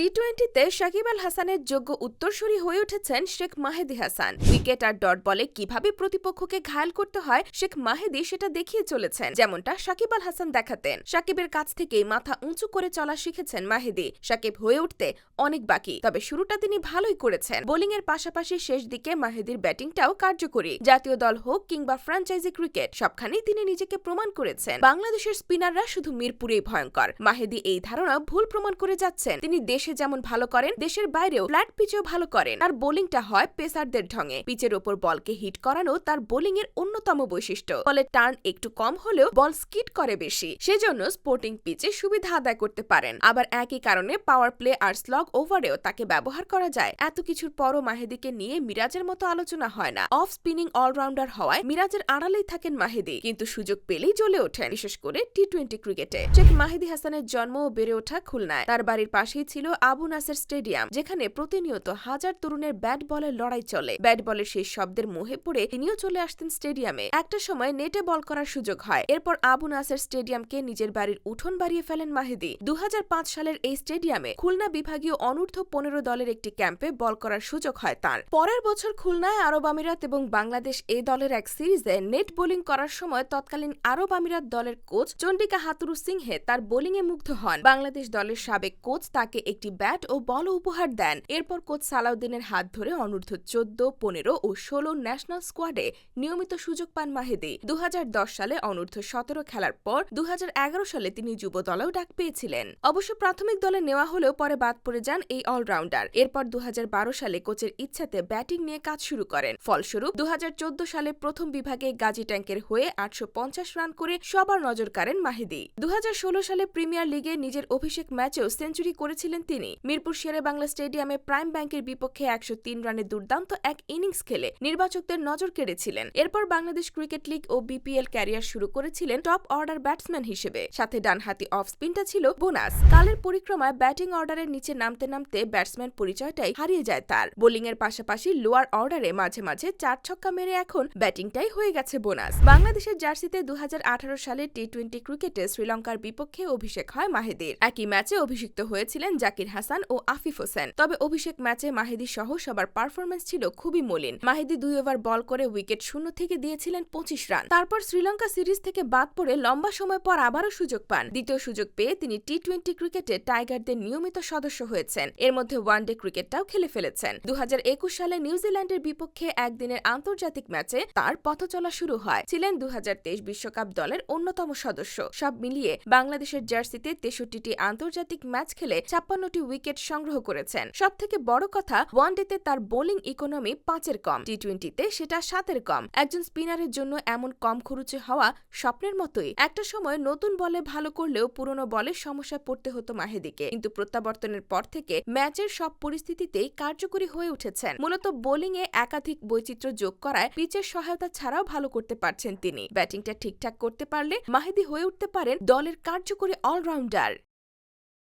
টি টোয়েন্টিতে সাকিব আল হাসানের যোগ্য উত্তরসূরি হয়ে উঠেছেন শেখ মাহেদি হাসান। উইকেট আর ডট বলে কীভাবে প্রতিপক্ষকে ঘায়াল করতে হয়, শেখ মাহেদি সেটা দেখিয়ে চলেছেন, যেমনটা সাকিব আল হাসান দেখাতেন। সাকিবের কাছ থেকেই মাথা উঁচু করে চলা শিখেছেন মাহেদি। সাকিব হয়ে উঠতে অনেক বাকি, তবে শুরুটা তিনি ভালোই করেছেন। বোলিং এর পাশাপাশি শেষ দিকে মাহেদির ব্যাটিংটাও কার্যকরী। জাতীয় দল হোক কিংবা ফ্র্যাঞ্চাইজি ক্রিকেট, সবখানেই তিনি নিজেকে প্রমাণ করেছেন। বাংলাদেশের স্পিনাররা শুধু মিরপুরেই ভয়ঙ্কর। মাহেদি এই ধারণা ভুল প্রমাণ করে যাচ্ছেন। তিনি দেশে যেমন ভালো করেন, দেশের বাইরেও ফ্ল্যাট পিচেও ভালো করেন। তার বোলিংটা হয় পেসারদের ঢঙে। পিচের ওপর বলকে হিট করানো তার বোলিং এর অন্যতম বৈশিষ্ট্য। ফলে টার্ন একটু কম হলেও বল স্কিট করে বেশি। সেজন্য স্পোর্টিং পিচে সুবিধা আদায় করতে পারেন। আবার একই কারণে পাওয়ার প্লে আর স্লগ ওভারেও তাকে ব্যবহার করা যায়। এত কিছুর পরও মাহেদিকে নিয়ে মিরাজের মতো আলোচনা হয় না। অফ স্পিনিং অলরাউন্ডার হওয়ায় মিরাজের আড়ালেই থাকেন মাহেদি। কিন্তু সুযোগ পেলেই জ্বলে ওঠেন, বিশেষ করে টি টোয়েন্টি ক্রিকেটে। শেখ মাহেদি হাসানের জন্ম ও বেড়ে ওঠা খুলনায়। তার বাড়ির পাশেই ছিল আবু নাসের স্টেডিয়াম, যেখানে প্রতিনিয়ত হাজার তরুণের ব্যাট বলের লড়াই চলে। ব্যাট বলের সেই শব্দের মোহে পড়ে তিনিও চলে আসতেন স্টেডিয়ামে। একটা সময় নেটে বল করার সুযোগ হয়। এরপর আবু নাসের স্টেডিয়ামকে নিজের বাড়ির উঠোন বাড়িয়ে ফেলেন মাহেদি। দু সালের এই স্টেডিয়ামে খুলনা বিভাগীয় অনূর্ধ্ব পনেরো দলের একটি ক্যাম্পে বল করার সুযোগ হয় তার। পরের বছর খুলনায় আরব আমিরাত এবং বাংলাদেশ এই দলের এক সিরিজে নেট বোলিং করার সময় তৎকালীন আরব আমিরাত দলের কোচ চন্ডিকা হাতুরু সিংহে তার বোলিংয়ে মুগ্ধ হন। বাংলাদেশ দলের সাবেক কোচ তাকে একটি ব্যাট ও বল উপহার দেন। এরপর কোচ সালাউদ্দিনের হাত ধরে অনূর্ধ্ব চোদ্দ, পনেরো ও ষোলো ন্যাশনাল স্কোয়াডে নিয়মিত সুযোগ পান মাহেদি। দু হাজার দশ সালে অনূর্ধ্ব সতেরো খেলার পর দুহাজার এগারো সালে তিনি যুব দলেও ডাক পেয়েছিলেন। অবশ্য প্রাথমিক দলে নেওয়া হলেও পরে বাদ পড়ে যান এই অলরাউন্ডার। এরপর দু হাজার বারো সালে কোচের ইচ্ছাতে ব্যাটিং নিয়ে কাজ শুরু করেন। ফলস্বরূপ দু হাজার চোদ্দ সালে প্রথম বিভাগে গাজী ট্যাঙ্কের হয়ে আটশো পঞ্চাশ রান করে সবার নজর কাড়েন মাহিদি। দু সালে প্রিমিয়ার লিগে নিজের অভিষেক ম্যাচেও সেঞ্চুরি করেছিলেন তিনি। মিরপুর শেরে বাংলা স্টেডিয়ামে প্রাইম ব্যাংকের বিপক্ষে একশো তিন রানে দুর্দান্ত এক ইনিংস খেলে নির্বাচকদের নজর কেড়েছিলেন। এরপর বাংলাদেশ ক্রিকেট লিগ ও বিপিএল ক্যারিয়ার শুরু করেছিলেন টপ অর্ডার ব্যাটসম্যান হিসেবে। সাথে ডানহাতি অফ স্পিনটা ছিল বোনাস। কালের পরিক্রমায় ব্যাটিং অর্ডারের নিচে নামতে নামতে ব্যাটসম্যান পরিচয়টাই হারিয়ে যায় তার। বোলিং এর পাশাপাশি লোয়ার অর্ডারে মাঝে মাঝে চার ছক্কা মেরে এখন ব্যাটিংটাই হয়ে গেছে বোনাস। বাংলাদেশের জার্সিতে দু সালে টি টোয়েন্টি ক্রিকেটে শ্রীলঙ্কার বিপক্ষে অভিষেক হয় মাহেদির। একই ম্যাচে অভিষিক্ত হয়েছিলেন জাকির হাসান ও আফিফ হোসেন। তবে অভিষেক ম্যাচে মাহেদি সহ সবার পারফরমেন্স ছিল খুবই মলিন। মাহেদি দুই ওভার বল করে উইকেট শূন্য থেকে দিয়েছিলেন পঁচিশ রান। তারপর শ্রীলঙ্কা সিরিজ থেকে বাদ পড়ে লম্বা সময় পর আবারও সুযোগ পান। দ্বিতীয় সুযোগ পেয়ে তিনি টি টোয়েন্টি ক্রিকেটে টাইগারদের নিয়মিত সদস্য হয়েছেন। এর মধ্যে ওয়ানডে ক্রিকেটটাও খেলে ফেলেছেন। দু হাজার একুশ সালে নিউজিল্যান্ডের বিপক্ষে একদিনের আন্তর্জাতিক ম্যাচে তার পথ চলা শুরু হয়। ছিলেন দু বিশ্বকাপ দলের অন্যতম সদস্য। সব মিলিয়ে বাংলাদেশের জার্সিতে তেষট্টিটি আন্তর্জাতিক ম্যাচ খেলে ছাপ্পান্নটি উইকেট সংগ্রহ করেছেন। সব থেকে বড় কথা, ওয়ানডেতে তার বোলিং ইকোনমি পাঁচের কম। টি টোয়েন্টিতে সেটা সাতের কম। একজন স্পিনারের জন্য এমন কম খরচে হওয়া স্বপ্নের মতোই। একটা সময় নতুন বলে ভালো করলেও পুরনো বলে সমস্যায় পড়তে হতো মাহেদিকে। কিন্তু প্রত্যাবর্তনের পর থেকে ম্যাচের সব পরিস্থিতিতেই কার্যকরী হয়ে উঠেছেন। মূলত বোলিংয়ে একাধিক বৈচিত্র্য যোগ করায় পিচের সহায়তা ছাড়াও ভালো করতে পারছেন তিনি। ব্যাটিংটা ঠিকঠাক করতে পারলে মাহেদি হয়ে উঠতে পারেন দলের কার্যকরী অলরাউন্ডার।